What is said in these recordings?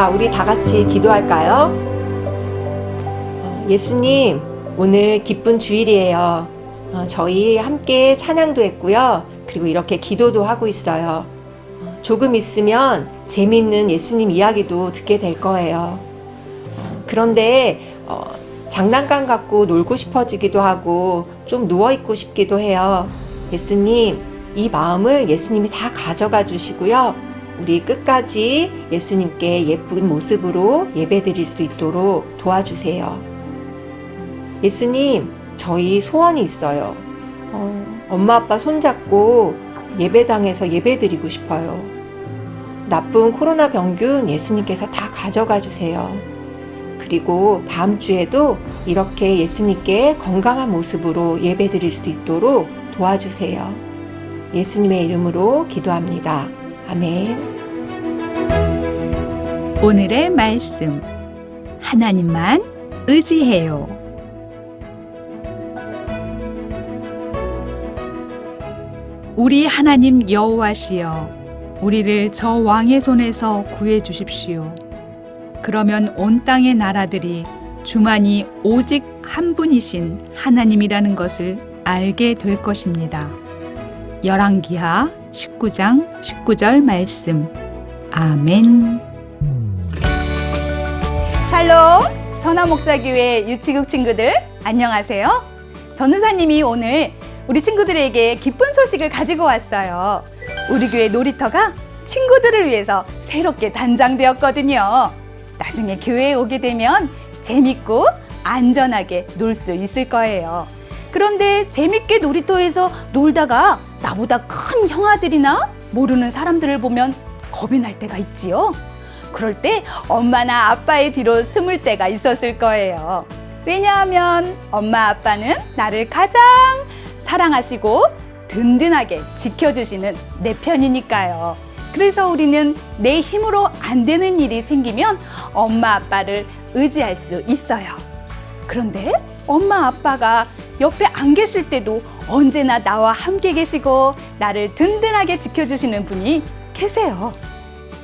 자, 우리 다 같이 기도할까요? 어, 예수님, 오늘 기쁜 주일이에요. 어, 저희 함께 찬양도 했고요. 그리고 이렇게 기도도 하고 있어요. 어, 조금 있으면 재미있는 예수님 이야기도 듣게 될 거예요. 어, 그런데 어, 장난감 갖고 놀고 싶어지기도 하고 좀 누워있고 싶기도 해요. 예수님, 이 마음을 예수님이 다 가져가 주시고요. 우리 끝까지 예수님께 예쁜 모습으로 예배 드릴 수 있도록 도와주세요. 예수님, 저희 소원이 있어요. 어, 엄마 아빠 손잡고 예배당에서 예배 드리고 싶어요. 나쁜 코로나 병균 예수님께서 다 가져가 주세요. 그리고 다음 주에도 이렇게 예수님께 건강한 모습으로 예배 드릴 수 있도록 도와주세요. 예수님의 이름으로 기도합니다. 아멘. 오늘의 말씀. 하나님만 의지해요. 우리 하나님 여호와시여, 우리를 저 왕의 손에서 구해 주십시오. 그러면 온 땅의 나라들이 주만이 오직 한 분이신 하나님이라는 것을 알게 될 것입니다. 열왕기하 19장 19절 말씀. 아멘. 샬롬 전화목자교회 유치국 친구들 안녕하세요. 전우사님이 오늘 우리 친구들에게 기쁜 소식을 가지고 왔어요. 우리 교회 놀이터가 친구들을 위해서 새롭게 단장되었거든요. 나중에 교회에 오게 되면 재밌고 안전하게 놀 수 있을 거예요. 그런데 재밌게 놀이터에서 놀다가 나보다 큰 형아들이나 모르는 사람들을 보면 겁이 날 때가 있지요. 그럴 때 엄마나 아빠의 뒤로 숨을 때가 있었을 거예요. 왜냐하면 엄마 아빠는 나를 가장 사랑하시고 든든하게 지켜주시는 내 편이니까요. 그래서 우리는 내 힘으로 안 되는 일이 생기면 엄마 아빠를 의지할 수 있어요. 그런데 엄마 아빠가 옆에 안 계실 때도 언제나 나와 함께 계시고 나를 든든하게 지켜주시는 분이 계세요.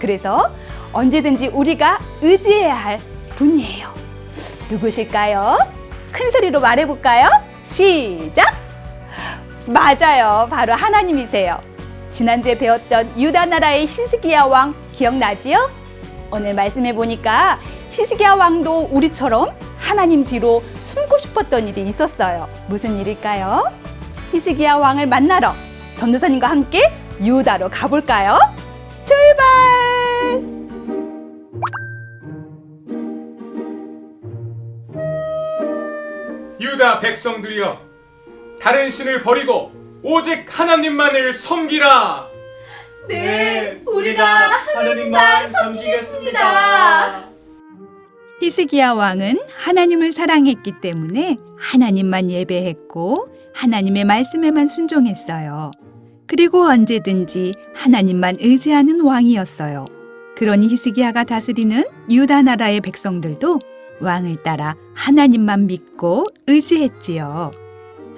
그래서 언제든지 우리가 의지해야 할 분이에요. 누구실까요? 큰 소리로 말해볼까요? 시작! 맞아요. 바로 하나님이세요. 지난주에 배웠던 유다 나라의 히스기야 왕 기억나지요? 오늘 말씀해 보니까 히스기야 왕도 우리처럼 하나님 뒤로 숨고 싶었던 일이 있었어요. 무슨 일일까요? 히스기야 왕을 만나러 전도사님과 함께 유다로 가볼까요? 출발! 유다 백성들이여 다른 신을 버리고 오직 하나님만을 섬기라 네, 우리가 하나님만 섬기겠습니다. 히스기야 왕은 하나님을 사랑했기 때문에 하나님만 예배했고 하나님의 말씀에만 순종했어요. 그리고 언제든지 하나님만 의지하는 왕이었어요. 그러니 히스기야가 다스리는 유다 나라의 백성들도 왕을 따라 하나님만 믿고 의지했지요.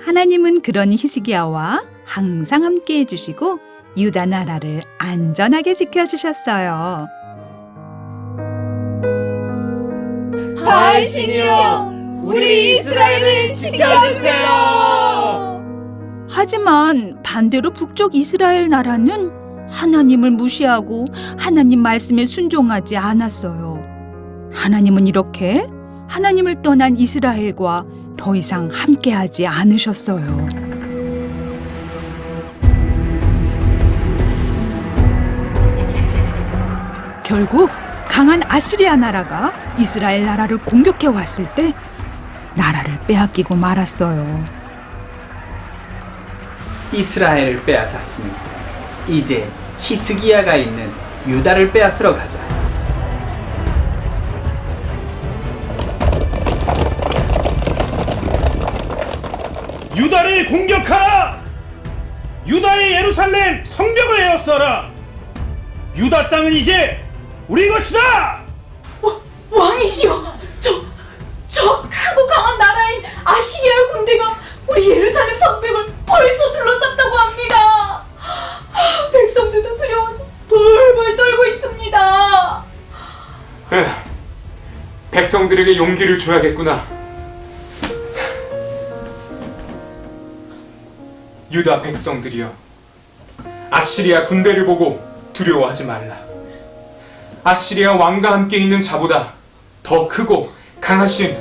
하나님은 그런 히스기야와 항상 함께 해주시고 유다 나라를 안전하게 지켜주셨어요. 하이신이여, 우리 이스라엘을 지켜주세요. 하지만 반대로 북쪽 이스라엘 나라는 하나님을 무시하고 하나님 말씀에 순종하지 않았어요. 하나님은 이렇게 하나님을 떠난 이스라엘과 더 이상 함께하지 않으셨어요. 결국 강한 아시리아 나라가 이스라엘 나라를 공격해 왔을 때 나라를 빼앗기고 말았어요. 이스라엘을 빼앗았으니 이제 히스기야가 있는 유다를 빼앗으러 가자. 유다를 공격하라! 유다의 예루살렘 성벽을 에워싸라! 유다 땅은 이제 우리 것이다! 왕이시여, 저, 저 크고 강한 나라인 아시리아의 군대가 우리 예루살렘 성벽을 벌써 둘러쌌다고 합니다. 아, 백성들도 두려워서 벌벌 떨고 있습니다. 에휴, 백성들에게 용기를 줘야겠구나. 유다 백성들이여, 아시리아 군대를 보고 두려워하지 말라. 아시리아 왕과 함께 있는 자보다 더 크고 강하신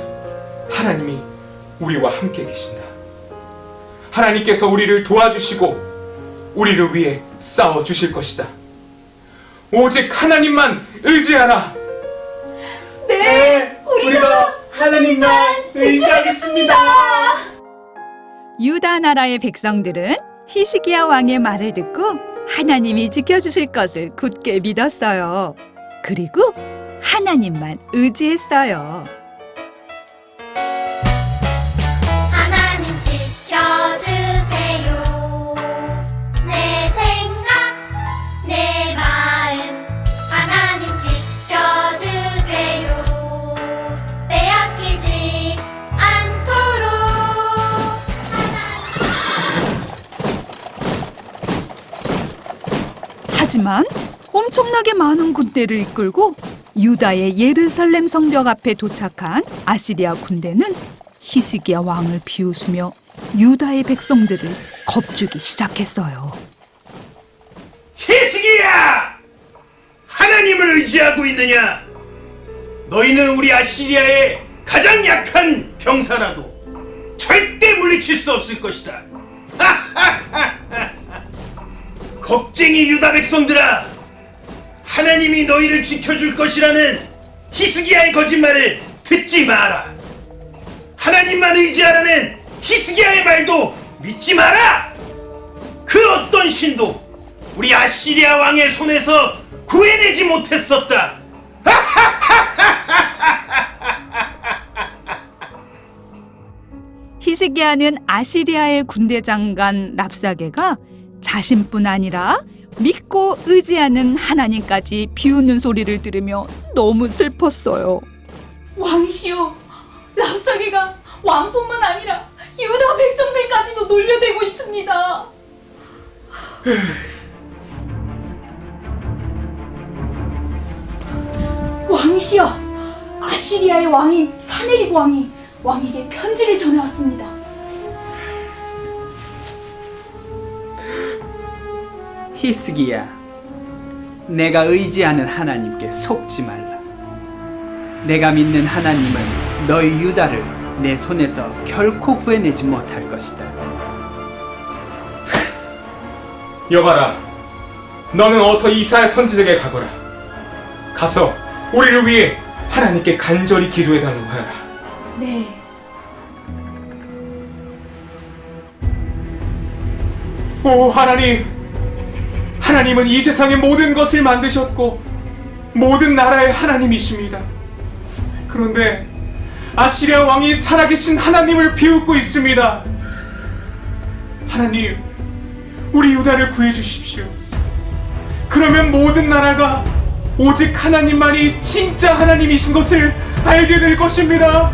하나님이 우리와 함께 계신다. 하나님께서 우리를 도와주시고 우리를 위해 싸워 주실 것이다. 오직 하나님만 의지하라. 네, 우리가 하나님만 의지하겠습니다. 유다 나라의 백성들은 히스기야 왕의 말을 듣고 하나님이 지켜주실 것을 굳게 믿었어요. 그리고 하나님만 의지했어요. 하지만 엄청나게 많은 군대를 이끌고 유다의 예루살렘 성벽 앞에 도착한 아시리아 군대는 히스기야 왕을 비웃으며 유다의 백성들을 겁주기 시작했어요. 히스기야! 하나님을 의지하고 있느냐? 너희는 우리 아시리아의 가장 약한 병사라도 절대 물리칠 수 없을 것이다. 겁쟁이 유다 백성들아! 하나님이 너희를 지켜줄 것이라는 히스기야의 거짓말을 듣지 마라. 하나님만 의지하라는 히스기야의 말도 믿지 마라. 그 어떤 신도 우리 아시리아 왕의 손에서 구해내지 못했었다. 히스기야는 아시리아의 군대 장관 랍사게가 자신뿐 아니라 믿고 의지하는 하나님까지 비웃는 소리를 들으며 너무 슬펐어요. 왕이시여, 랍사기가 왕뿐만 아니라 유다 백성들까지도 놀려대고 있습니다. 왕이시여, 아시리아의 왕인 사네립 왕이 왕에게 편지를 전해왔습니다. 히스기야, 내가 의지하는 하나님께 속지 말라. 내가 믿는 하나님은 너희 유다를 내 손에서 결코 구해내지 못할 것이다. 여봐라, 너는 어서 이사야 선지자에게 가거라. 가서 우리를 위해 하나님께 간절히 기도해 달라고 하여라. 네. 오 하나님, 하나님은 이 세상의 모든 것을 만드셨고 모든 나라의 하나님이십니다. 그런데 아시리아 왕이 살아계신 하나님을 비웃고 있습니다. 하나님, 우리 유다를 구해 주십시오. 그러면 모든 나라가 오직 하나님만이 진짜 하나님이신 것을 알게 될 것입니다.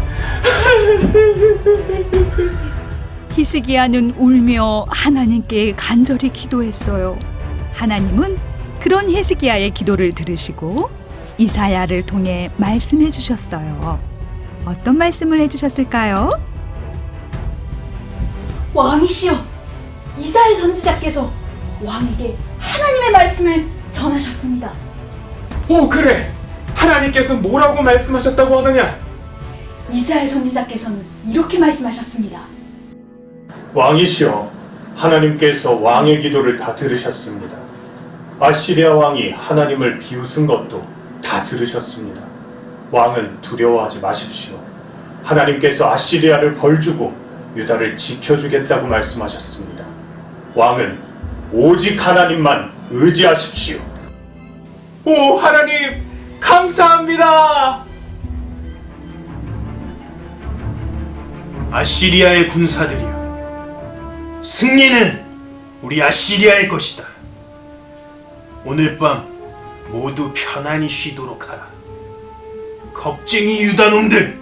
히스기야는 울며 하나님께 간절히 기도했어요. 하나님은 그런 히스기야의 기도를 들으시고 이사야를 통해 말씀해 주셨어요. 어떤 말씀을 해 주셨을까요? 왕이시여, 이사의 선지자께서 왕에게 하나님의 말씀을 전하셨습니다. 오 그래 하나님께서 뭐라고 말씀하셨다고 하더냐 이스라엘 선지자께서는 이렇게 말씀하셨습니다. 왕이시여 하나님께서 왕의 기도를 다 들으셨습니다. 아시리아 왕이 하나님을 비웃은 것도 다 들으셨습니다. 왕은 두려워하지 마십시오. 하나님께서 아시리아를 벌주고 유다를 지켜주겠다고 말씀하셨습니다. 왕은 오직 하나님만 의지하십시오. 오 하나님 감사합니다 아시리아의 군사들이여 승리는 우리 아시리아의 것이다. 오늘 밤 모두 편안히 쉬도록 하라. 겁쟁이 유다놈들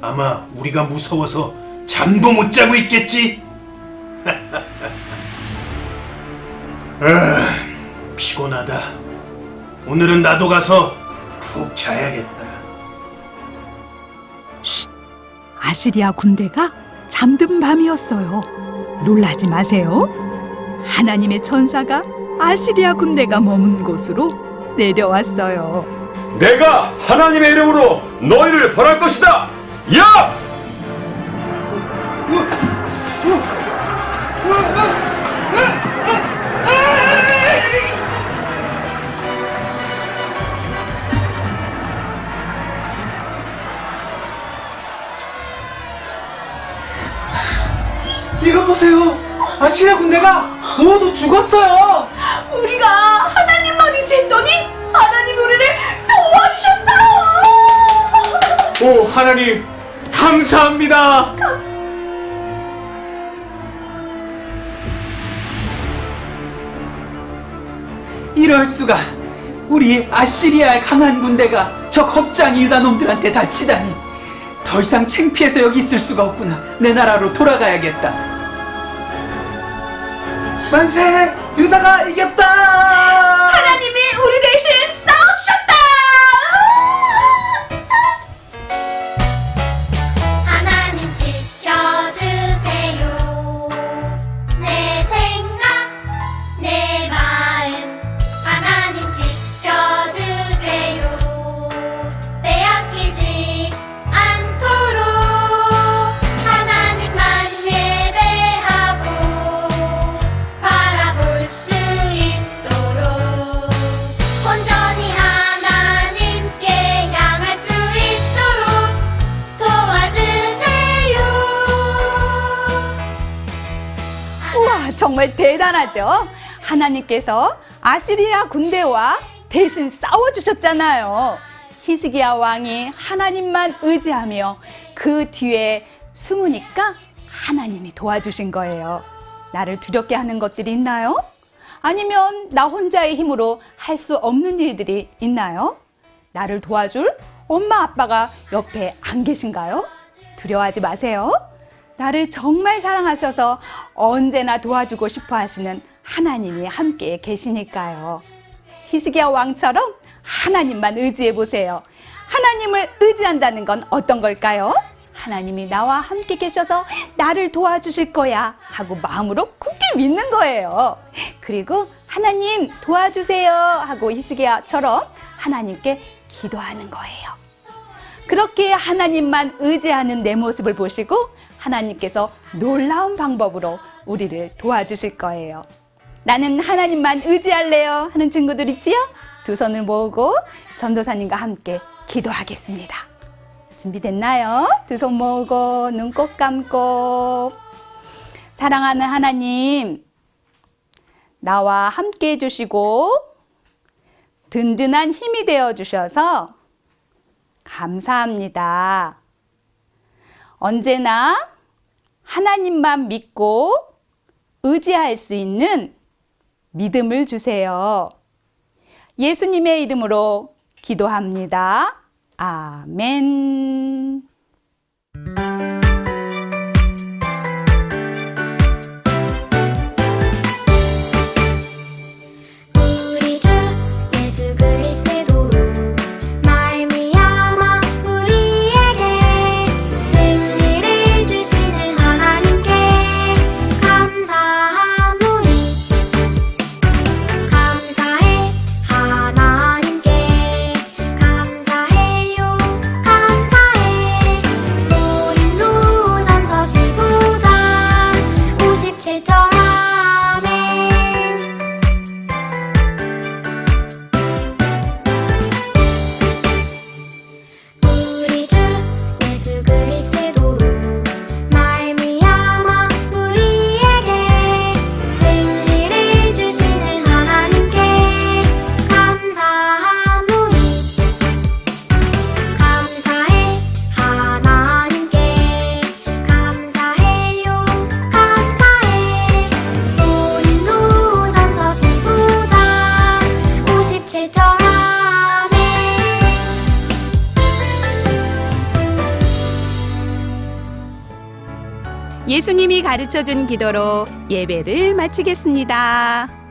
아마 우리가 무서워서 잠도 못 자고 있겠지. 아, 피곤하다. 오늘은 나도 가서 푹 자야겠다. 아시리아 군대가 잠든 밤이었어요. 놀라지 마세요. 하나님의 천사가 아시리아 군대가 머문 곳으로 내려왔어요. 내가 하나님의 이름으로 너희를 벌할 것이다. 야! 이거 보세요. 아시리아 군대가 모두 죽었어요. 하나님 감사합니다 이럴 수가. 우리 아시리아의 강한 군대가 저 겁장이 유다 놈들한테 다치다니. 더 이상 창피해서 여기 있을 수가 없구나. 내 나라로 돌아가야겠다. 만세! 유다가 이겼다! 하나님이 우리 대신 정말 대단하죠? 하나님께서 아시리아 군대와 대신 싸워주셨잖아요. 히스기야 왕이 하나님만 의지하며 그 뒤에 숨으니까 하나님이 도와주신 거예요. 나를 두렵게 하는 것들이 있나요? 아니면 나 혼자의 힘으로 할 수 없는 일들이 있나요? 나를 도와줄 엄마 아빠가 옆에 안 계신가요? 두려워하지 마세요. 나를 정말 사랑하셔서 언제나 도와주고 싶어 하시는 하나님이 함께 계시니까요. 히스기야 왕처럼 하나님만 의지해 보세요. 하나님을 의지한다는 건 어떤 걸까요? 하나님이 나와 함께 계셔서 나를 도와주실 거야 하고 마음으로 굳게 믿는 거예요. 그리고 하나님 도와주세요 하고 히스기야처럼 하나님께 기도하는 거예요. 그렇게 하나님만 의지하는 내 모습을 보시고 하나님께서 놀라운 방법으로 우리를 도와주실 거예요. 나는 하나님만 의지할래요 하는 친구들 있지요? 두 손을 모으고 전도사님과 함께 기도하겠습니다. 준비됐나요? 두 손 모으고 눈 꼭 감고 사랑하는 하나님 나와 함께 해주시고 든든한 힘이 되어 주셔서 감사합니다. 언제나 하나님만 믿고 의지할 수 있는 믿음을 주세요. 예수님의 이름으로 기도합니다. 아멘. 가르쳐 준 기도로 예배를 마치겠습니다.